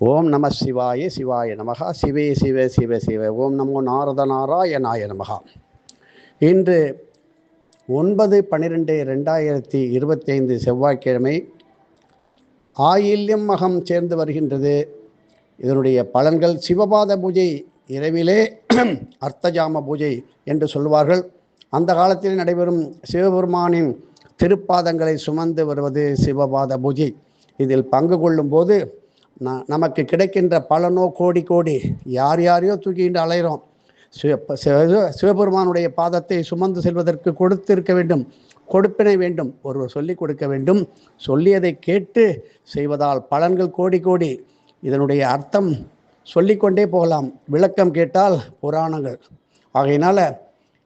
ஓம் நம சிவாய சிவாய நமகா. சிவே சிவ சிவ சிவ. ஓம் நமோ நாரத நாராயணாய நமகா. இன்று ஒன்பது பன்னிரெண்டு ரெண்டாயிரத்தி இருபத்தைந்து செவ்வாய்க்கிழமை ஆயில்யம் மகம் சேர்ந்து வருகின்றது. இதனுடைய பலன்கள் சிவபாத பூஜை இரவிலே அர்த்தஜாம பூஜை என்று சொல்வார்கள். அந்த காலத்தில் நடைபெறும் சிவபெருமானின் திருப்பாதங்களை சுமந்து வருவது சிவபாத பூஜை. இதில் பங்கு கொள்ளும்போது போது நமக்கு கிடைக்கின்ற பலனோ கோடி கோடி யார் யாரையோ தூக்கிட்டு அலைகிறோம் சிவ சிவ- சிவபெருமானுடைய பாதத்தை சுமந்து செல்வதற்கு கொடுத்திருக்க வேண்டும். கொடுப்பினை வேண்டும். ஒருவர் சொல்லிக் கொடுக்க வேண்டும். சொல்லியதை கேட்டு செய்வதால் பலன்கள் கோடி கோடி. இதனுடைய அர்த்தம் சொல்லிக்கொண்டே போகலாம். விளக்கம் கேட்டால் புராணங்கள். ஆகையினால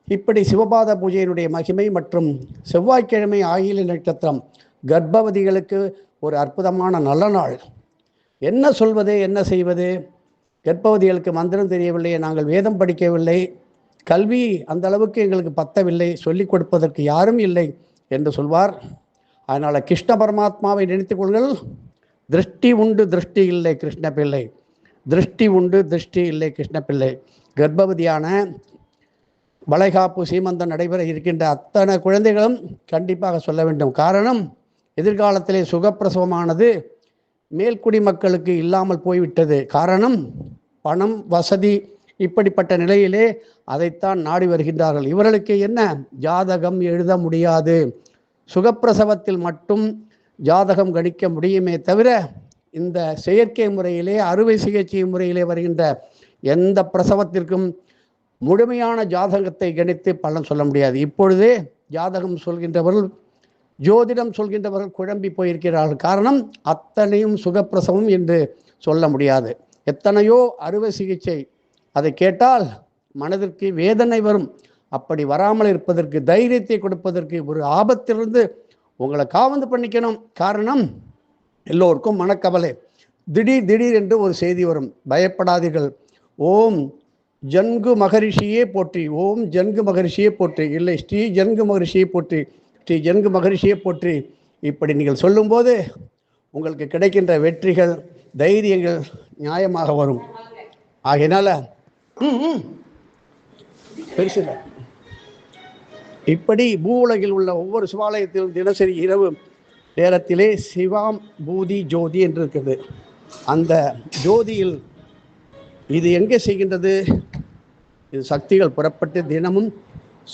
இப்படி சிவபாத பூஜையினுடைய மகிமை மற்றும் செவ்வாய்க்கிழமை ஆகிய நட்சத்திரம் கர்ப்பவதிகளுக்கு ஒரு அற்புதமான நல்ல நாள். என்ன சொல்வது என்ன செய்வது? கற்பவதிகளுக்கு மந்திரம் தெரியவில்லை நாங்கள் வேதம் படிக்கவில்லை. கல்வி அந்த அளவுக்கு எங்களுக்கு பத்தவில்லை. சொல்லிக் கொடுப்பதற்கு யாரும் இல்லை என்று சொல்வார். அதனால் கிருஷ்ண பரமாத்மாவை நினைத்துக் கொள்கள் திருஷ்டி உண்டு திருஷ்டி இல்லை கிருஷ்ண பிள்ளை. திருஷ்டி உண்டு திருஷ்டி இல்லை கிருஷ்ண பிள்ளை. கர்ப்பவதியான வளைகாப்பு சீமந்தம் நடைபெற இருக்கின்ற அத்தனை குழந்தைகளும் கண்டிப்பாக சொல்ல வேண்டும். காரணம் எதிர்காலத்திலே சுகப்பிரசவமானது மேல்குடி மக்களுக்கு இல்லாமல் போய்விட்டது. காரணம் பணம் வசதி இப்படிப்பட்ட நிலையிலே அதைத்தான் நாடி வருகின்றார்கள். இவர்களுக்கு என்ன? ஜாதகம் எழுத முடியாது. சுகப்பிரசவத்தில் மட்டும் ஜாதகம் கணிக்க முடியுமே தவிர இந்த செயற்கை முறையிலே அறுவை சிகிச்சை முறையிலே வருகின்ற எந்த பிரசவத்திற்கும் முழுமையான ஜாதகத்தை கணித்து பலன் சொல்ல முடியாது. இப்பொழுதே ஜாதகம் சொல்கின்றவர்கள் ஜோதிடம் சொல்கின்றவர்கள் குழம்பி போயிருக்கிறார்கள். காரணம் அத்தனையும் சுகப்பிரசவம் என்று சொல்ல முடியாது. எத்தனையோ அறுவை சிகிச்சை அதை கேட்டால் மனதிற்கு வேதனை வரும். அப்படி வராமல் இருப்பதற்கு தைரியத்தை கொடுப்பதற்கு ஒரு ஆபத்திலிருந்து உங்களை காவந்து பண்ணிக்கணும். காரணம் எல்லோருக்கும் மனக்கவலை. திடீர் திடீர் என்று ஒரு செய்தி வரும். பயப்படாதீர்கள். ஓம் ஜன்கு மகரிஷியே போற்றி. ஓம் ஜன்கு மகரிஷியே போற்றி. இல்லை ஸ்ரீ ஜன்கு மகரிஷியை போற்றி. ஸ்ரீ ஜன்கு மகரிஷியை போற்றி. இப்படி நீங்கள் சொல்லும்போது உங்களுக்கு கிடைக்கின்ற வெற்றிகள் தைரியங்கள் நியாயமாக வரும். ஆகையினால பெருசு இப்படி பூ உலகில் உள்ள ஒவ்வொரு சிவாலயத்திலும் தினசரி இரவு நேரத்திலே சிவாம் பூதி ஜோதி என்று இருக்கிறது அந்த ஜோதியில் இது எங்கே செய்கின்றது? இது சக்திகள் புறப்பட்டு தினமும்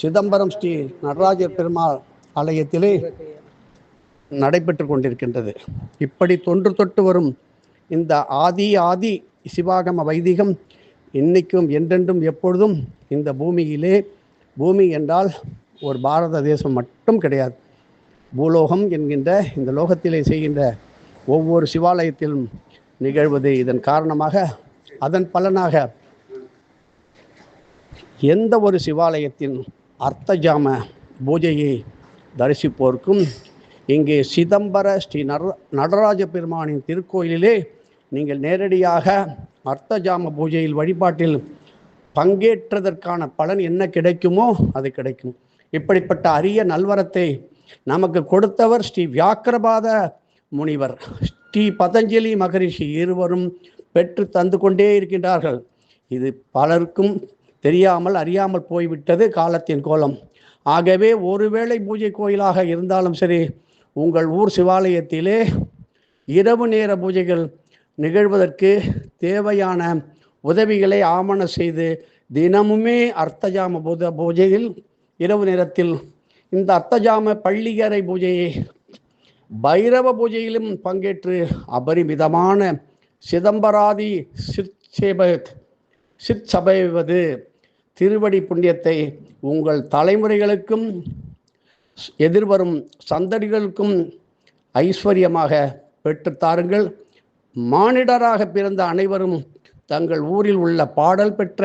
சிதம்பரம் ஸ்ரீ நடராஜர் பெருமாள் ஆலயத்திலே நடைபெற்று கொண்டிருக்கின்றது இப்படி தொன்று தொட்டு வரும் இந்த ஆதி ஆதி சிவாகம வைதிகம் இன்னைக்கும் என்றென்றும் எப்பொழுதும் இந்த பூமியிலே பூமி என்றால் ஒரு பாரத தேசம் மட்டும் கிடையாது. பூலோகம் என்கின்ற இந்த லோகத்திலே செய்கின்ற ஒவ்வொரு சிவாலயத்திலும் நிகழ்வது இதன் காரணமாக அதன் பலனாக எந்த ஒரு சிவாலயத்தின் அர்த்தஜாம பூஜையை தரிசிப்போருக்கும். இங்கே சிதம்பர ஸ்ரீ நர நடராஜ பெருமானின் திருக்கோயிலிலே நீங்கள் நேரடியாக அர்த்தஜாம பூஜையில் வழிபாட்டில் பங்கேற்றதற்கான பலன் என்ன கிடைக்குமோ அது கிடைக்கும். இப்படிப்பட்ட அரிய நல்வரத்தை நமக்கு கொடுத்தவர் ஸ்ரீ வியாக்கிரபாத முனிவர். ஸ்ரீ பதஞ்சலி மகரிஷி இருவரும் பெற்று தந்து கொண்டே இருக்கின்றார்கள். இது பலருக்கும் தெரியாமல் அறியாமல் போய்விட்டது காலத்தின் கோலம். ஆகவே ஒருவேளை பூஜை கோயிலாக இருந்தாலும் சரி உங்கள் ஊர் சிவாலயத்திலே இரவு நேர பூஜைகள் நிகழ்வதற்கு தேவையான உதவிகளை ஆமண செய்து தினமுமே அர்த்தஜாம பூத பூஜையில் இரவு நேரத்தில் இந்த அர்த்தஜாம பள்ளியறை பூஜையை பைரவ பூஜையிலும் பங்கேற்று அபரிமிதமான சிதம்பராதி சிற்சேப சிற்சபைவது திருவடி புண்ணியத்தை உங்கள் தலைமுறைகளுக்கும் எதிர்வரும் சந்ததிகளுக்கும் ஐஸ்வர்யமாக பெற்றுத்தாருங்கள் மானிடராக பிறந்த அனைவரும் தங்கள் ஊரில் உள்ள பாடல் பெற்ற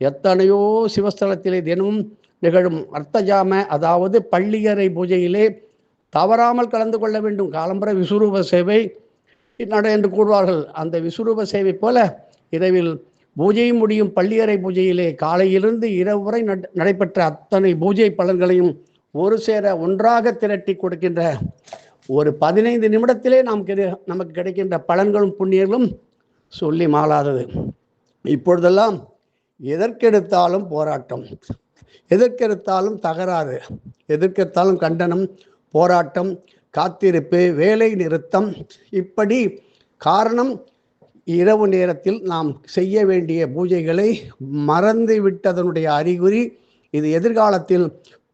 எத்தனையோ சிவஸ்தலத்திலே தினமும் நிகழும் அர்த்தஜாம அதாவது பள்ளியறை பூஜையிலே தவறாமல் கலந்து கொள்ள வேண்டும். காலம்பர விசுரூப சேவை நட என்று கூறுவார்கள். அந்த விசுரூப சேவை போல இரவில் பூஜை முடியும் பள்ளியறை பூஜையிலே காலையிலிருந்து இரவு வரை நடைபெற்ற அத்தனை பூஜை பலன்களையும் ஒரு சேர ஒன்றாக திரட்டி கொடுக்கின்ற ஒரு பதினைந்து நிமிடத்திலே நாம் கிடை- நமக்கு கிடைக்கின்ற பலன்களும் புண்ணியங்களும் சொல்லி மாளாதது. இப்பொழுதெல்லாம் எதற்கெடுத்தாலும் போராட்டம். எதற்கெடுத்தாலும் தகராறு. எதற்கெடுத்தாலும் கண்டனம் போராட்டம் காத்திருப்பு வேலை நிறுத்தம். இப்படி காரணம் இரவு நேரத்தில் நாம் செய்ய வேண்டிய பூஜைகளை மறந்து விட்டதனுடைய அறிகுறி இது எதிர்காலத்தில்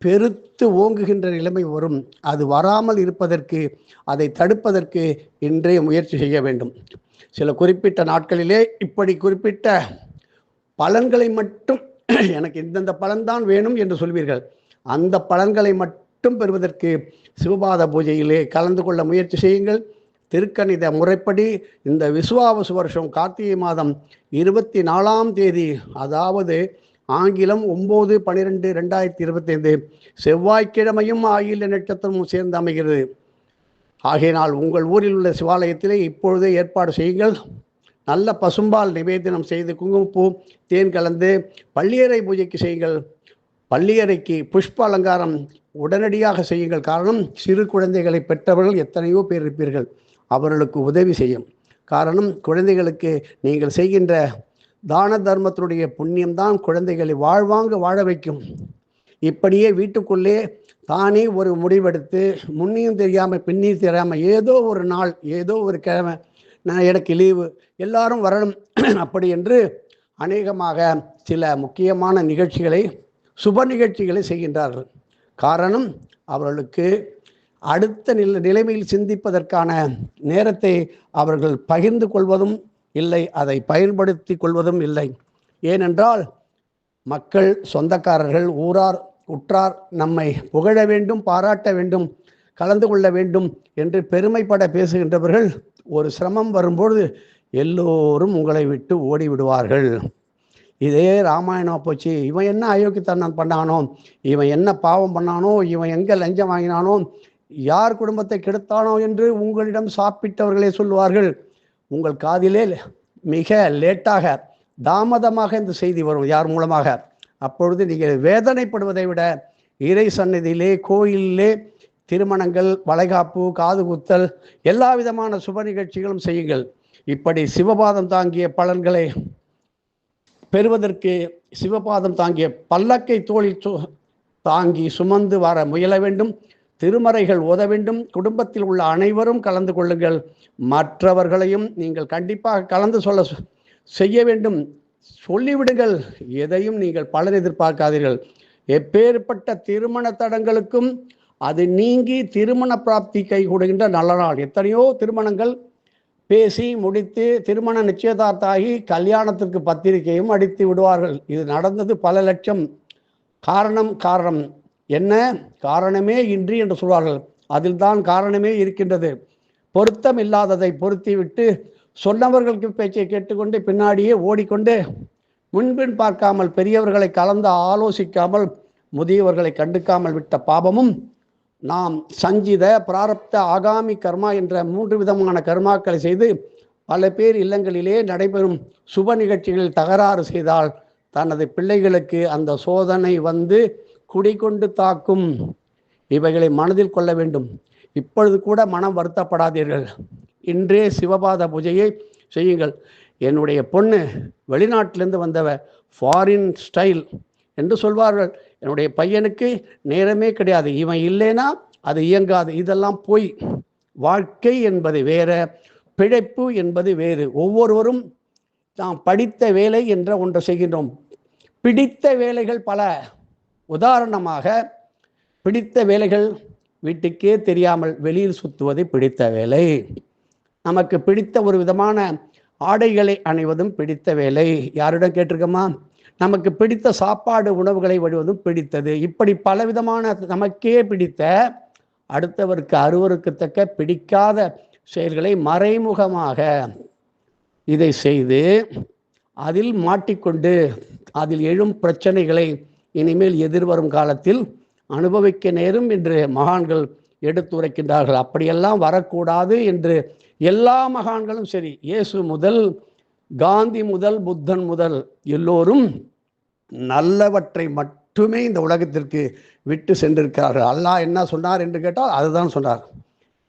பெருத்து ஓங்குகின்ற நிலைமை வரும். அது வராமல் இருப்பதற்கு அதை தடுப்பதற்கு இன்றே முயற்சி செய்ய வேண்டும். சில குறிப்பிட்ட நாட்களிலே இப்படி குறிப்பிட்ட பலன்களை மட்டும் எனக்கு இந்தந்த பலன்தான் வேணும் என்று சொல்வீர்கள். அந்த பலன்களை மட்டும் பெறுவதற்கு சிவபாத பூஜையிலே கலந்து கொள்ள முயற்சி செய்யுங்கள். திருக்கணித முறைப்படி இந்த விசுவாவசு வருஷம் கார்த்திகை மாதம் இருபத்தி நாலாம் தேதி அதாவது ஆங்கிலம் ஒம்பது பன்னிரெண்டு ரெண்டாயிரத்தி இருபத்தைந்து செவ்வாய்க்கிழமையும் ஆயில நட்சத்திரமும் சேர்ந்து அமைகிறது. ஆகையினால் உங்கள் ஊரில் உள்ள சிவாலயத்திலே இப்பொழுதே ஏற்பாடு செய்யுங்கள். நல்ல பசும்பால் நிவேதனம் செய்து குங்குமப்பூ தேன் கலந்து பள்ளியறை பூஜைக்கு செய்யுங்கள். பள்ளியறைக்கு புஷ்ப அலங்காரம் உடனடியாக செய்யுங்கள். காரணம் சிறு குழந்தைகளை பெற்றவர்கள் எத்தனையோ பேர் இருப்பீர்கள். அவர்களுக்கு உதவி செய்யும். காரணம் குழந்தைகளுக்கு நீங்கள் செய்கின்ற தான தர்மத்தினுடைய புண்ணியம்தான் குழந்தைகளை வாழ்வாங்க வாழ வைக்கும். இப்படியே வீட்டுக்குள்ளே தானே ஒரு முடிவெடுத்து முன்னையும் தெரியாமல் பின்னையும் தெரியாமல் ஏதோ ஒரு நாள் ஏதோ ஒரு கிழமை நான் எனக்கு லீவு எல்லாரும் வரணும். அப்படி என்று அநேகமாக சில முக்கியமான நிகழ்ச்சிகளை சுப நிகழ்ச்சிகளை செய்கின்றார்கள். காரணம் அவர்களுக்கு அடுத்த நில நிலைமையில் சிந்திப்பதற்கான நேரத்தை அவர்கள் பகிர்ந்து கொள்வதும் இல்லை அதை பயன்படுத்தி கொள்வதும் இல்லை. ஏனென்றால் மக்கள் சொந்தக்காரர்கள் ஊரார் உற்றார் நம்மை புகழ வேண்டும் பாராட்ட வேண்டும் கலந்து கொள்ள வேண்டும் என்று பெருமைப்பட பேசுகின்றவர்கள் ஒரு சிரமம் வரும்பொழுது எல்லோரும் உங்களை விட்டு ஓடி விடுவார்கள் இதே ராமாயணம் போச்சு. இவன் என்ன அயோக்கியத்தனம் பண்ணானோ? இவன் என்ன பாவம் பண்ணானோ? இவன் எங்கே லஞ்சம் வாங்கினானோ? யார் குடும்பத்தை கெடுத்தானோ என்று உங்களிடம் சாப்பிட்டவர்களே சொல்லுவார்கள். உங்கள் காதிலே மிக லேட்டாக தாமதமாக இந்த செய்தி வரும் யார் மூலமாக? அப்பொழுது நீங்கள் வேதனைப்படுவதை விட இறை சன்னதியிலே கோயிலிலே திருமணங்கள் வளைகாப்பு காதுகுத்தல் எல்லா விதமான சுப நிகழ்ச்சிகளும் செய்யுங்கள். இப்படி சிவபாதம் தாங்கிய பலன்களை பெறுவதற்கு சிவபாதம் தாங்கிய பல்லக்கை தோளில் தாங்கி சுமந்து வர முயல வேண்டும். திருமறைகள் ஓத வேண்டும். குடும்பத்தில் உள்ள அனைவரும் கலந்து கொள்ளுங்கள். மற்றவர்களையும் நீங்கள் கண்டிப்பாக கலந்து சொல்ல செய்ய வேண்டும். சொல்லிவிடுங்கள். எதையும் நீங்கள் பலன் எதிர்பார்க்காதீர்கள். எப்பேற்பட்ட திருமண தடங்களுக்கும் அது நீங்கி திருமண பிராப்தி கைகூடுகின்ற நல்ல நாள். எத்தனையோ திருமணங்கள் பேசி முடித்து திருமண நிச்சயதார்த்தாகி கல்யாணத்திற்கு பத்திரிகையும் அடித்து விடுவார்கள். இது நடந்தது பல லட்சம். காரணம் காரணம். என்ன? காரணமே இன்றி என்று சொல்வார்கள். அதில் தான் காரணமே இருக்கின்றது. பொருத்தம் இல்லாததை பொருத்திவிட்டு சொன்னவர்களுக்கு பேச்சை கேட்டுக்கொண்டு பின்னாடியே ஓடிக்கொண்டு முன்பின் பார்க்காமல் பெரியவர்களை கலந்து ஆலோசிக்காமல் முதியவர்களை கண்டுக்காமல் விட்ட பாபமும் நாம் சஞ்சித பிராரப்த ஆகாமி கர்மா என்ற மூன்று விதமான கர்மாக்களை செய்து பல பேர் இல்லங்களிலே நடைபெறும் சுப நிகழ்ச்சிகளில் தகராறு செய்தால் தனது பிள்ளைகளுக்கு அந்த சோதனை வந்து குடிகொண்டு தாக்கும். இவைகளை மனதில் கொள்ள வேண்டும். இப்பொழுது கூட மனம் வருத்தப்படாதீர்கள். இன்றே சிவபாத பூஜையை செய்யுங்கள். என்னுடைய பொண்ணு வெளிநாட்டிலேருந்து வந்தவ ஃபாரின் ஸ்டைல் என்று சொல்வார்கள். என்னுடைய பையனுக்கு நேரமே கிடையாது. இவன் இல்லைன்னா அது இயங்காது. இதெல்லாம் போய். வாழ்க்கை என்பது வேற பிழைப்பு என்பது வேறு. ஒவ்வொருவரும் நாம் படித்த வேலை என்ற ஒன்றை செய்கின்றோம். பிடித்த வேலைகள் பல. உதாரணமாக பிடித்த வேலைகள் வீட்டுக்கே தெரியாமல் வெளியில் சுத்துவது பிடித்த வேலை. நமக்கு பிடித்த ஒரு விதமான ஆடைகளை அணிவதும் பிடித்த வேலை. யாரிடம் கேட்டிருக்கோமா? நமக்கு பிடித்த சாப்பாடு உணவுகளை வழிவதும் பிடித்தது. இப்படி பலவிதமான நமக்கே பிடித்த அடுத்தவருக்கு அருவருக்கத்தக்க பிடிக்காத செயல்களை மறைமுகமாக இதை செய்து அதில் மாட்டிக்கொண்டு அதில் எழும் பிரச்சனைகளை இனிமேல் எதிர்வரும் காலத்தில் அனுபவிக்க நேரும் என்று மகான்கள் எடுத்துரைக்கின்றார்கள். அப்படியெல்லாம் வரக்கூடாது என்று எல்லா மகான்களும் சரி இயேசு முதல் காந்தி முதல் புத்தன் முதல் எல்லோரும் நல்லவற்றை மட்டுமே இந்த உலகத்திற்கு விட்டு சென்றிருக்கிறார்கள். அல்லாஹ் என்ன சொன்னார் என்று கேட்டால் அதுதான் சொன்னார்.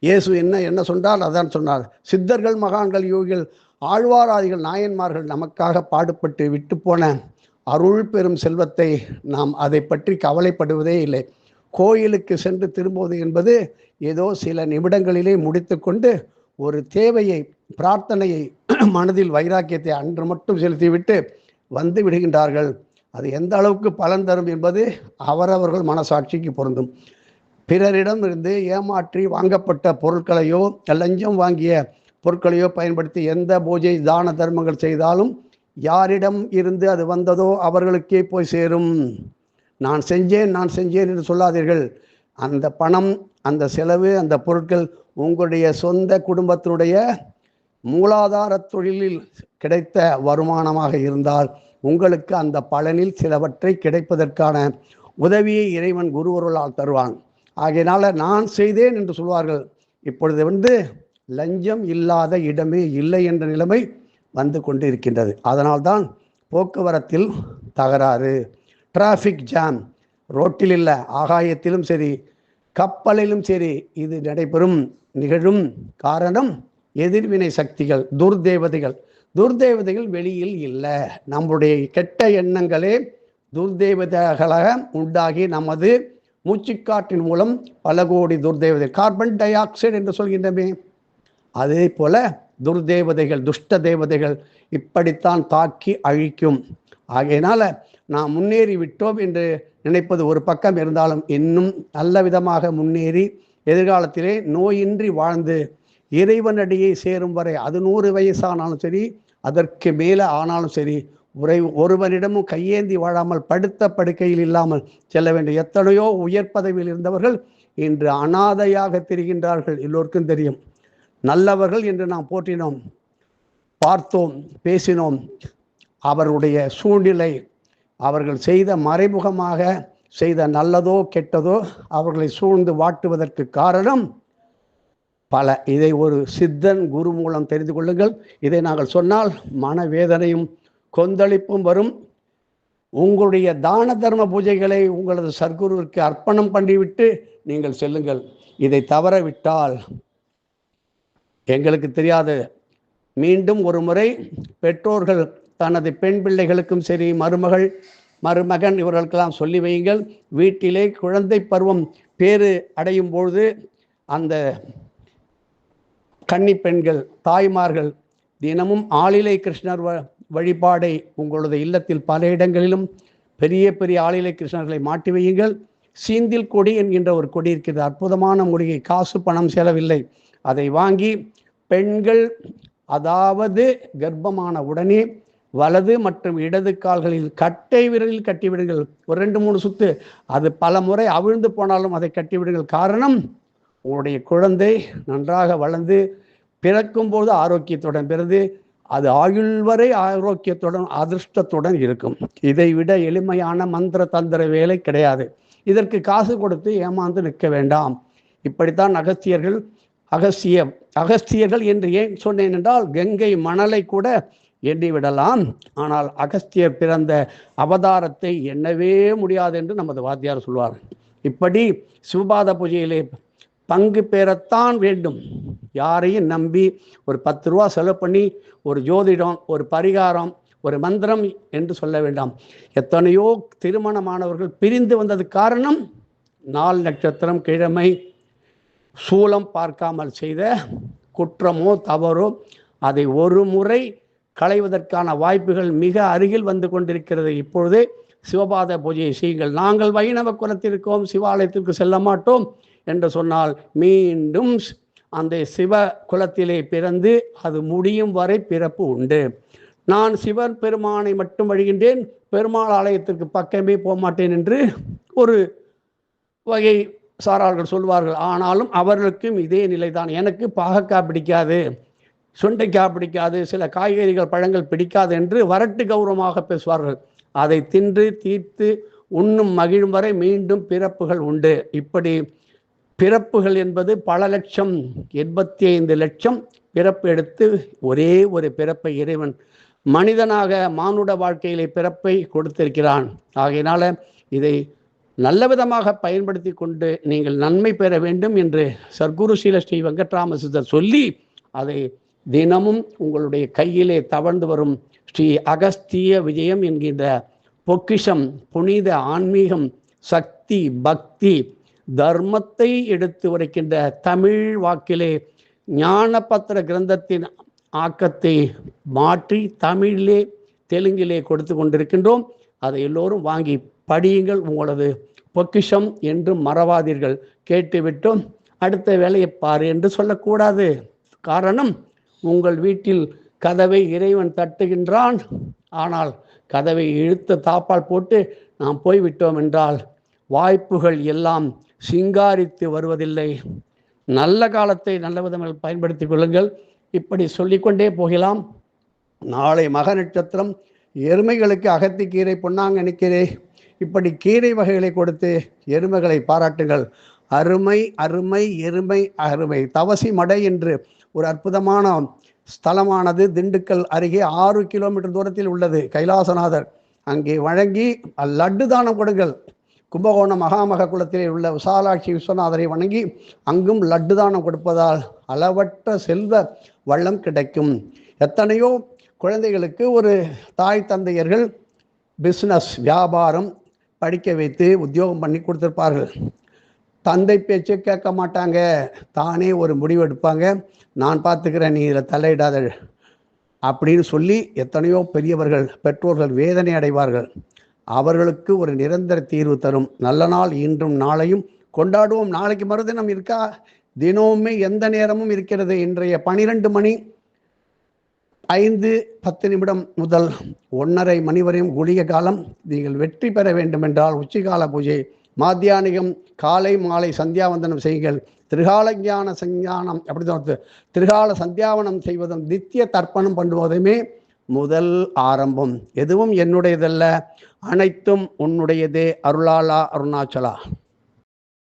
இயேசு என்ன என்ன சொன்னார் அதான் சொன்னார். சித்தர்கள் மகான்கள் யோகிகள் ஆழ்வாராதிகள் நாயன்மார்கள் நமக்காக பாடுபட்டு விட்டு போன அருள் பெறும் செல்வத்தை நாம் அதை பற்றி கவலைப்படுவதே இல்லை. கோயிலுக்கு சென்று திரும்புவது என்பது ஏதோ சில நிமிடங்களிலே முடித்துக்கொண்டு ஒரு தேவையை பிரார்த்தனையை மனதில் வைராக்கியத்தை அன்று மட்டும் செலுத்திவிட்டு வந்து விடுகின்றார்கள். அது எந்த அளவுக்கு பலன் தரும் என்பது அவரவர்கள் மனசாட்சிக்கு பொருந்தும். பிறரிடம் இருந்து ஏமாற்றி வாங்கப்பட்ட பொருட்களையோ லஞ்சம் வாங்கிய பொருட்களையோ பயன்படுத்தி எந்த பூஜை தான தர்மங்கள் செய்தாலும் யாரிடம் இருந்து அது வந்ததோ அவர்களுக்கே போய் சேரும். நான் செஞ்சேன் நான் செஞ்சேன் என்று சொல்லாதீர்கள். அந்த பணம் அந்த செலவு அந்த பொருட்கள் உங்களுடைய சொந்த குடும்பத்தினுடைய மூலாதார தொழிலில் கிடைத்த வருமானமாக இருந்தால் உங்களுக்கு அந்த பலனில் சிலவற்றை கிடைப்பதற்கான உதவியை இறைவன் குருவருளால் தருவான். ஆகையினால நான் செய்தேன் என்று சொல்வார்கள். இப்பொழுது வந்து லஞ்சம் இல்லாத இடமே இல்லை என்ற நிலைமை வந்து கொண்டு இருக்கின்றது அதனால்தான் போக்குவரத்தில் தகராறு டிராஃபிக் ஜாம் ரோட்டில் இல்லை ஆகாயத்திலும் சரி கப்பலிலும் சரி இது நடைபெறும் நிகழும் காரணம் எதிர்வினை சக்திகள் துர்தேவதைகள். துர்தேவதைகள் வெளியில் இல்லை. நம்முடைய கெட்ட எண்ணங்களே துர்தேவதைகளாக உண்டாகி நமது மூச்சுக்காற்றின் மூலம் பல கோடி துர்தேவதை கார்பன் டை ஆக்சைடு என்று சொல்கின்றமே. அதே போல துர்தேவதைகள் துஷ்ட தேவதைகள் இப்படித்தான் தாக்கி அழிக்கும். ஆகையினால நாம் முன்னேறி விட்டோம் என்று நினைப்பது ஒரு பக்கம் இருந்தாலும் இன்னும் நல்ல விதமாக முன்னேறி எதிர்காலத்திலே நோயின்றி வாழ்ந்து இறைவனடியை சேரும் வரை அது நூறு வயசானாலும் சரி அதற்கு மேலே ஆனாலும் சரி உரை ஒருவனிடமும் கையேந்தி வாழாமல் படுத்த படுக்கையில் இல்லாமல் செல்ல வேண்டும். எத்தனையோ உயர் பதவியில் இருந்தவர்கள் இன்று அனாதையாக திரிகின்றார்கள் எல்லோருக்கும் தெரியும். நல்லவர்கள் என்று நாம் போற்றினோம் பார்த்தோம் பேசினோம். அவருடைய சூழ்நிலை அவர்கள் செய்த மறைமுகமாக செய்த நல்லதோ கெட்டதோ அவர்களை சூழ்ந்து வாட்டுவதற்கு காரணம் பல இதை ஒரு சித்தன் குரு மூலம் தெரிந்து கொள்ளுங்கள். இதை நாங்கள் சொன்னால் மனவேதனையும் கொந்தளிப்பும் வரும். உங்களுடைய தான தர்ம பூஜைகளை உங்களது சர்க்குருவிற்கு அர்ப்பணம் பண்ணிவிட்டு நீங்கள் செல்லுங்கள். இதை தவறவிட்டால் எங்களுக்கு தெரியாது. மீண்டும் ஒரு முறை பெற்றோர்கள் தனது பெண் பிள்ளைகளுக்கும் சரி மருமகள் மருமகன் இவர்களுக்கெல்லாம் சொல்லி வையுங்கள். வீட்டிலே குழந்தை பருவம் பேறு அடையும் பொழுது அந்த கன்னி பெண்கள் தாய்மார்கள் தினமும் ஆளிலை கிருஷ்ணர் வ- வழிபாடை உங்களது இல்லத்தில் பல இடங்களிலும் பெரிய பெரிய ஆளிலை கிருஷ்ணர்களை மாட்டி வையுங்கள். சீந்தில் கொடி என்கின்ற ஒரு கொடி இருக்கிறது. அற்புதமான மூலிகை காசு பணம் செலவில்லை. அதை வாங்கி பெண்கள் அதாவது கர்ப்பமான உடனே வலது மற்றும் இடது கால்களில் கட்டை விரலில் கட்டிவிடுங்கள் ஒரு ரெண்டு மூணு சுத்து. அது பல முறை அவிழ்ந்து போனாலும் அதை கட்டிவிடுங்கள் காரணம் உங்களுடைய குழந்தை நன்றாக வளர்ந்து பிறக்கும்போது ஆரோக்கியத்துடன் பிறந்து அது ஆயுள் வரை ஆரோக்கியத்துடன் அதிர்ஷ்டத்துடன் இருக்கும். இதை விட எளிமையான மந்திர தந்திர வேலை கிடையாது. இதற்கு காசு கொடுத்து ஏமாந்து நிற்க வேண்டாம். இப்படித்தான் அகஸ்தியர்கள் அகஸ்தியம். அகஸ்தியர்கள் என்று ஏன் சொன்னேன் என்றால் கங்கை மணலை கூட எண்ணி விடலாம் ஆனால் அகஸ்தியர் பிறந்த அவதாரத்தை எண்ணவே முடியாது என்று நமது வாத்தியார் சொல்வார். இப்படி சிவபாத பூஜையிலே பங்கு பெறத்தான் வேண்டும். யாரையும் நம்பி ஒரு பத்து ரூபா செலவு பண்ணி ஒரு ஜோதிடம் ஒரு பரிகாரம் ஒரு மந்திரம் என்று சொல்ல வேண்டாம். எத்தனையோ திருமணமானவர்கள் பிரிந்து வந்தது காரணம் நாள் நட்சத்திரம் கிழமை சூலம் பார்க்காமல் செய்த குற்றமோ தவறோ அதை ஒரு முறை களைவதற்கான வாய்ப்புகள் மிக அருகில் வந்து கொண்டிருக்கிறது. இப்பொழுதே சிவபாத பூஜையை செய்யுங்கள். நாங்கள் வைணவ குலத்திற்கும் சிவாலயத்திற்கு செல்ல மாட்டோம் என்று சொன்னால் மீண்டும் அந்த சிவ குலத்திலே பிறந்து அது முடியும் வரை பிறப்பு உண்டு. நான் சிவன் பெருமானை மட்டும் வழிகின்றேன். பெருமாள் ஆலயத்திற்கு பக்கமே போக மாட்டேன் என்று ஒரு வகை சாரார்கள் சொல்வார்கள் ஆனாலும் அவர்களுக்கும் இதே நிலைதான். எனக்கு பாகக்காய் பிடிக்காது சுண்டைக்காய் பிடிக்காது சில காய்கறிகள் பழங்கள் பிடிக்காது என்று வரட்டு கௌரவமாக பேசுவார்கள். அதை தின்று தீர்த்து உண்ணும் மகிழும் வரை மீண்டும் பிறப்புகள் உண்டு. இப்படி பிறப்புகள் என்பது பல லட்சம் எண்பத்தி ஐந்து லட்சம் பிறப்பு எடுத்து ஒரே ஒரு பிறப்பை இறைவன் மனிதனாக மானுட வாழ்க்கையிலே பிறப்பை கொடுத்திருக்கிறான். ஆகையினால இதை நல்ல விதமாக பயன்படுத்தி கொண்டு நீங்கள் நன்மை பெற வேண்டும் என்று சர்க்குரு ஸ்ரீல ஸ்ரீ வெங்கட்ராம சித்தர் சொல்லி அதை தினமும் உங்களுடைய கையிலே தவழ்ந்து வரும் ஸ்ரீ அகஸ்திய விஜயம் என்கின்ற பொக்கிஷம் புனித ஆன்மீகம் சக்தி பக்தி தர்மத்தை எடுத்து உரைக்கின்ற தமிழ் வாக்கிலே ஞானபத்திர கிரந்தத்தின் ஆக்கத்தை மாற்றி தமிழிலே தெலுங்கிலே கொடுத்து கொண்டிருக்கின்றோம். அதை எல்லோரும் வாங்கி படியுங்கள் உங்களது பொக்கிஷம் என்று மறவாதீர்கள். கேட்டுவிட்டோம் அடுத்த வேலையை பாரு என்று சொல்லக்கூடாது. காரணம் உங்கள் வீட்டில் கதவை இறைவன் தட்டுகின்றான். ஆனால் கதவை இழுத்த தாப்பால் போட்டு நாம் போய்விட்டோம் என்றால் வாய்ப்புகள் எல்லாம் சிங்காரித்து வருவதில்லை. நல்ல காலத்தை நல்ல விதமாக பயன்படுத்திக் கொள்ளுங்கள். இப்படி சொல்லிக்கொண்டே போகலாம். நாளை மக நட்சத்திரம் எருமைகளுக்கு அகத்திக்கீரை பொன்னாங்க கீரை இப்படி கீரை வகைகளை கொடுத்து எருமைகளை பாராட்டுங்கள். அருமை அருமை எருமை அருமை. தவசி மடை என்று ஒரு அற்புதமான ஸ்தலமானது திண்டுக்கல் அருகே ஆறு கிலோமீட்டர் தூரத்தில் உள்ளது. கைலாசநாதர் அங்கே வழங்கி லட்டு தானம் கொடுங்கள். கும்பகோணம் மகாமக குலத்திலே உள்ள விசாலாட்சி விஸ்வநாதரை வணங்கி அங்கும் லட்டு தானம் கொடுப்பதால் அளவற்ற செல்வ வள்ளம் கிடைக்கும். எத்தனையோ குழந்தைகளுக்கு ஒரு தாய் தந்தையர்கள் பிஸ்னஸ் வியாபாரம் படிக்க வைத்து உத்தியோகம் பண்ணி கொடுத்துருப்பார்கள். தந்தை பேச்சு கேட்க மாட்டாங்க. தானே ஒரு முடிவு எடுப்பாங்க. நான் பார்த்துக்கிறேன் நீ இதில் தலையிடாத. அப்படின்னு சொல்லி எத்தனையோ பெரியவர்கள் பெற்றோர்கள் வேதனை அடைவார்கள். அவர்களுக்கு ஒரு நிரந்தர தீர்வு தரும். நல்ல நாள் இன்றும் நாளையும் கொண்டாடுவோம். நாளைக்கு மறுதினம் இருக்கா? தினமுமே எந்த நேரமும் இருக்கிறது. இன்றைய பனிரெண்டு மணி ஐந்து பத்து நிமிடம் முதல் ஒன்றரை மணி வரையும் குளிக காலம். நீங்கள் வெற்றி பெற வேண்டுமென்றால் உச்சிகால பூஜை மாத்தியானிகம் காலை மாலை சந்தியாவந்தனம் செய்யுங்கள். திரிகால ஞான சஞ்ஞானம் அப்படி தான் திரிகால சந்தியாவனம் செய்வதும் நித்திய தர்ப்பணம் பண்ணுவதுமே முதல் ஆரம்பம். எதுவும் என்னுடையதல்ல அனைத்தும் உன்னுடையதே அருளாலா அருணாச்சலா.